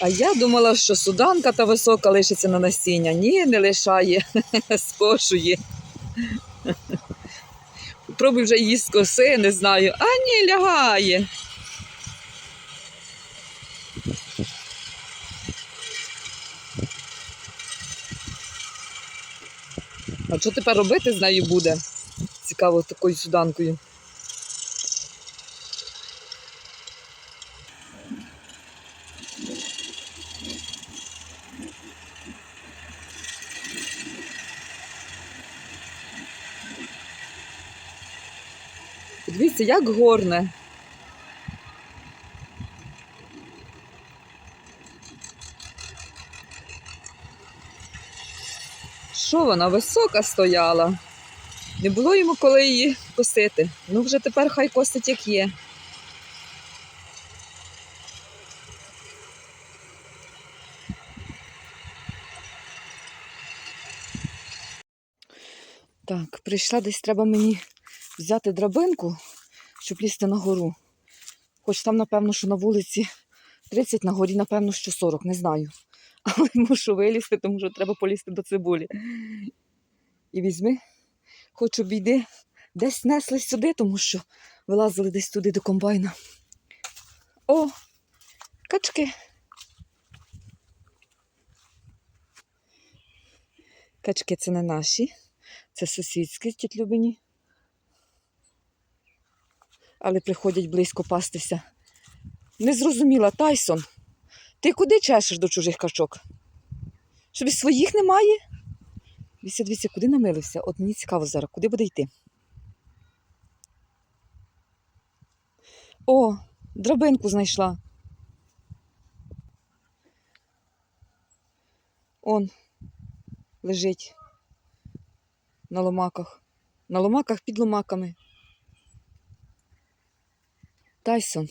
А я думала, що суданка та висока лишиться на насіння. Ні, не лишає, скошує. Пробуй вже її скоси, не знаю. А ні, лягає. А що тепер робити з нею буде? Цікаво, такою суданкою. Дивіться, як горне. Що вона висока стояла? Не було йому коли її косити. Ну вже тепер хай косить як є. Так, прийшла десь треба мені взяти драбинку, щоб лізти на гору. Хоч там, напевно, що на вулиці 30, на горі, напевно, що 40, не знаю. Але мушу вилізти, тому що треба полізти до цибулі. І візьми, хоч обійди, десь несли сюди, тому що вилазили десь туди до комбайна. О, качки. Качки це не наші, це сусідські тіть Любині. Але приходять близько пастися. Не зрозуміла, Тайсон, ти куди чешеш до чужих качок? Щоб своїх немає? Дивіться, дивіться, куди намилився? От мені цікаво зараз, куди буде йти. О, драбинку знайшла. Он лежить на ломаках. На ломаках під ломаками. Тайсон,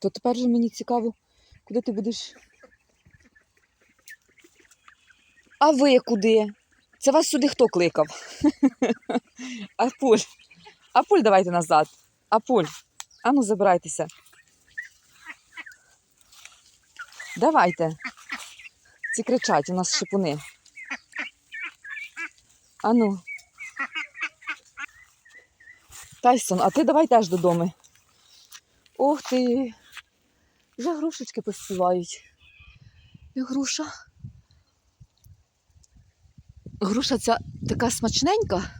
то тепер же мені цікаво, куди ти будеш. А ви куди? Це вас сюди хто кликав? Апуль. Апуль, давайте назад. Апуль. Ану, забирайтеся. Давайте. Ці кричать, у нас шипуни. Ану. Тайсон, а ти давай теж додому. Ух ти. Вже грушечки поспівають. І груша. Груша ця така смачненька.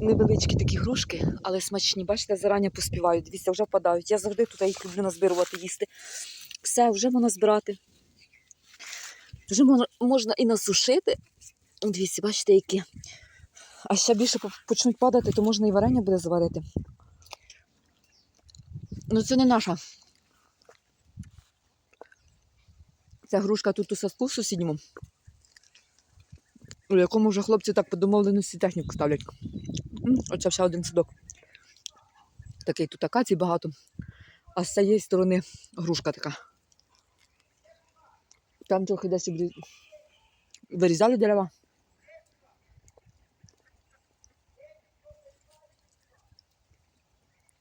Невеличкі такі грушки, але смачні. Бачите, зарані поспівають. Дивіться, вже падають. Я завжди тут їх люблю назбирувати, їсти. Все, вже можна збирати. Вже можна і насушити. Дивіться, бачите, які. А ще більше почнуть падати, то можна і варення буде заварити. Ну, це не наша. Ця грушка тут у садку в сусідньому, у якому вже хлопці так по домовленості техніку ставлять. Оце ще один садок. Такий тут акацій багато. А з цієї сторони грушка така. Там трохи десь вирізали дерева.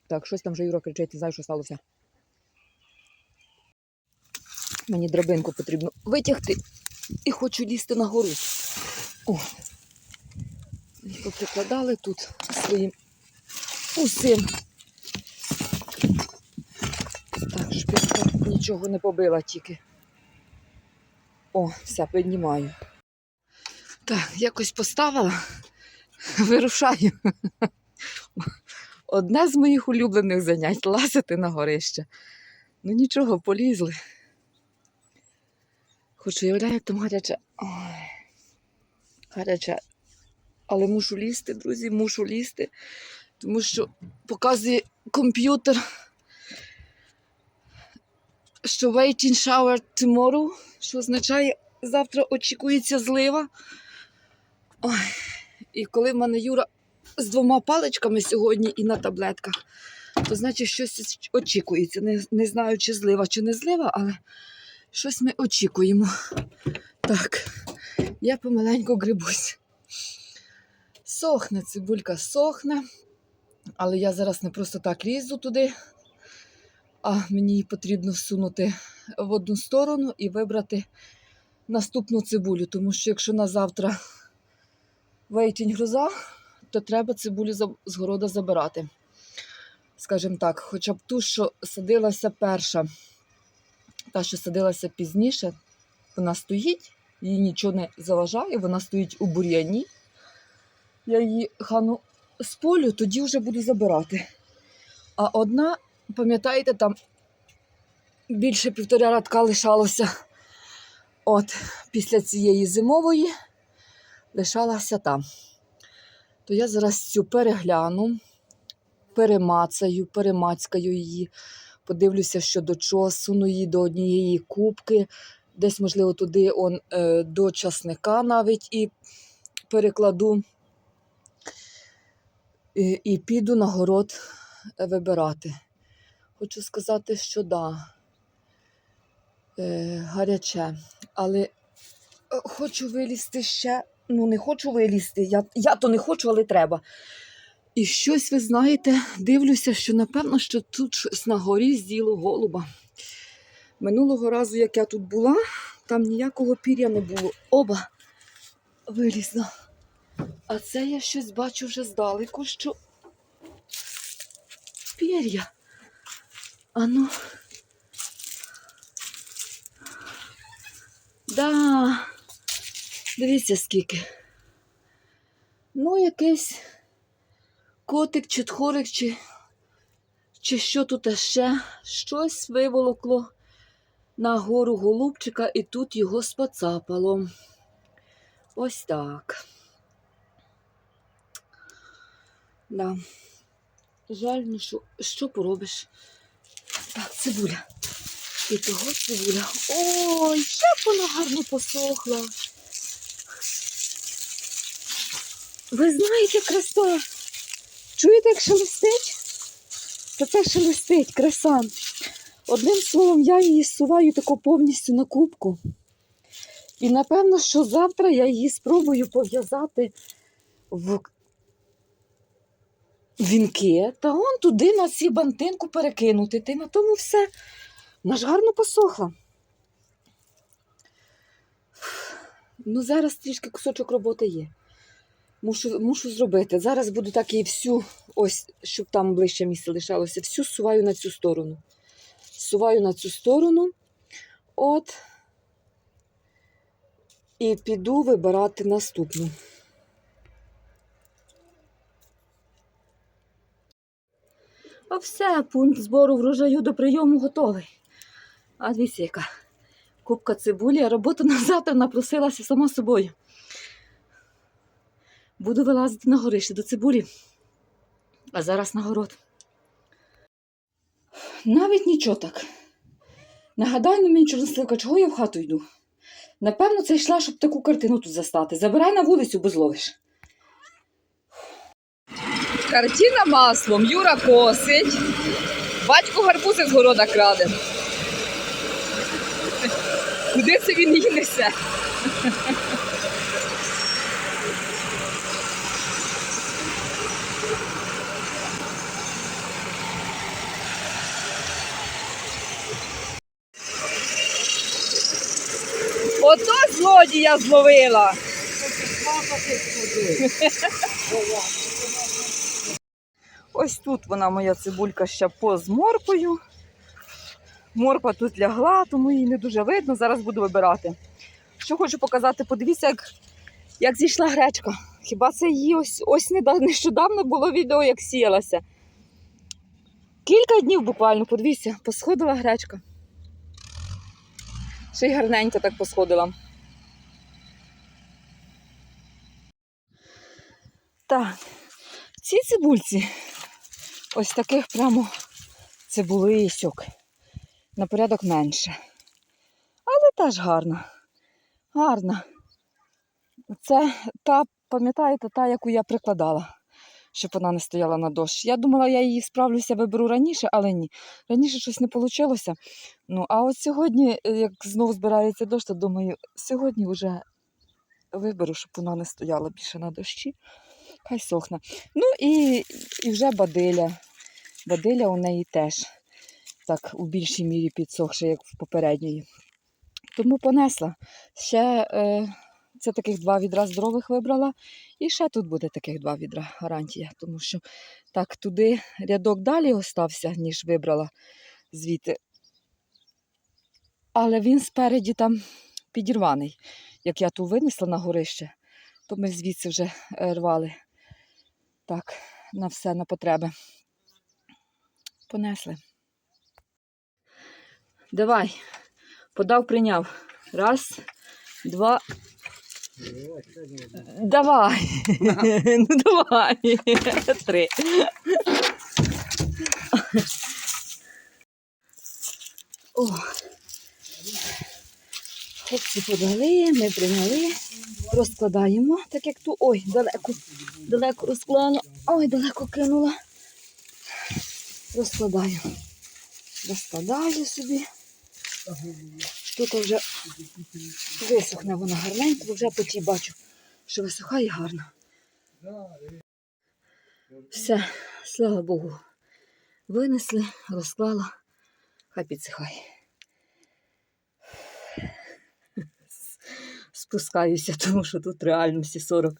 Так, щось там вже Юра кричить, не знаю, що сталося. Мені драбинку потрібно витягти і хочу лізти на гору. О. Поприкладали тут своїм усім. Так, щоб нічого не побила тільки. О, все, піднімаю. Так, якось поставила, вирушаю. Одне з моїх улюблених занять лазити на горище. Ну нічого, полізли. Хоч уявляю, як там гаряче. Ой, гаряче. Але мушу лізти, друзі, мушу лізти, тому що показує комп'ютер, що waiting shower tomorrow, що означає, завтра очікується злива. Ой, і коли в мене Юра з двома паличками сьогодні і на таблетках, то значить щось очікується. Не, не знаю, чи злива, чи не злива, але щось ми очікуємо. Так, я помаленьку грибусь. Сохне, цибулька сохне, але я зараз не просто так лізу туди, А мені потрібно всунути в одну сторону і вибрати наступну цибулю, тому що якщо на завтра вейтінь гроза, то треба цибулю з города забирати. Скажімо так, хоча б ту, що садилася перша, та, що садилася пізніше, вона стоїть, їй нічого не заважає, вона стоїть у бур'яні. Я її хану з полю, тоді вже буду забирати. А одна, пам'ятаєте, там більше півтора радка лишалося. От, після цієї зимової лишалася там. То я зараз цю перегляну, перемацаю, перемацькаю її, подивлюся, що до чого, суну її до однієї кубки, десь, можливо, туди он, е, до часника навіть і перекладу. І, і піду на город е, вибирати. Хочу сказати, що да, е, гаряче, але е, хочу вилізти ще. Ну, не хочу вилізти. Я, я то не хочу, але треба. І щось, ви знаєте, дивлюся, що напевно, що тут щось на горі з'їло голуба. Минулого разу, як я тут була, там ніякого пір'я не було. Оба вилізла. А це я щось бачу вже здалеку, що пір'я. Ану. Да. Дивіться скільки. Ну, якийсь котик чи тхорик, чи, чи що тут ще. Щось виволокло на гору голубчика і тут його споцапало. Ось так. Да. Жаль, ну що, що поробиш? Так, цибуля. І того цибуля. Ой, як вона гарно посохла. Ви знаєте, краса. Чуєте, як шелестить? Та це шелестить, краса. Одним словом, я її суваю тако повністю на кубку. І напевно, що завтра я її спробую пов'язати в вінки та он туди на ці бантинку перекинути. Ти на тому все. Ж гарно посохла. Ну, зараз трішки кусочок роботи є. Мушу, мушу зробити. Зараз буду так і всю, ось, щоб там ближче місце лишалося, всю суваю на цю сторону. Суваю на цю сторону. От. І піду вибирати наступну. А все, пункт збору врожаю до прийому готовий. А дивіться, яка кубка цибулі, а робота на завтра напросилася сама собою. Буду вилазити на горище до цибулі, а зараз на город. Навіть нічого так. Нагадай ну мені, чорносливка, чого я в хату йду. Напевно, це йшла, щоб таку картину тут застати. Забирай на вулицю, бо зловиш. Картина маслом. Юра косить. Батько гарбузи з города краде. Куди це він її несе? Злодія зловила. Ось тут вона моя цибулька ще поза моркою. Морква тут лягла, тому її не дуже видно. Зараз буду вибирати. Що хочу показати, подивіться, як, як зійшла гречка. Хіба це її ось, ось нещодавно було відео, як сіялася. Кілька днів буквально, подивіться, посходила гречка. Ще й гарненько так посходила. Так, в цій цибульці ось таких прямо цибулисьок. На порядок менше. Але теж гарна. Гарна. Це та, пам'ятаєте, та, яку я прикладала, щоб вона не стояла на дощ. Я думала, я її справлюся, виберу раніше, але ні. Раніше щось не вийшло. Ну, а от сьогодні, е, як знову збирається дощ, то думаю, сьогодні вже виберу, щоб вона не стояла більше на дощі. Хай сохне. Ну і, і вже бадиля. Бадиля у неї теж. так у більшій мірі підсохше, як в попередньої. Тому понесла. Ще е, це таких два відра здорових вибрала. І ще тут буде таких два відра гарантія, тому що так туди рядок далі остався, ніж вибрала звідти. Але він спереді там підірваний. Як я ту винесла на горище, то ми звідси вже е, рвали. Так, на все, на потреби. Понесли. Давай. Подав, прийняв. Раз, два. Давай. ну давай. Три. О. Хлопці подали, ми прийняли, розкладаємо, так як ту. Ой, далеко, далеко розклала. Ой, далеко кинула. Розкладаю. Розкладаю собі. Тут вже висохне вона гарненько, вже по тій бачу, що висохає гарно. Все, слава Богу. Винесли, розклала, хай підсихає. Спускаюся, тому що тут реально всі 40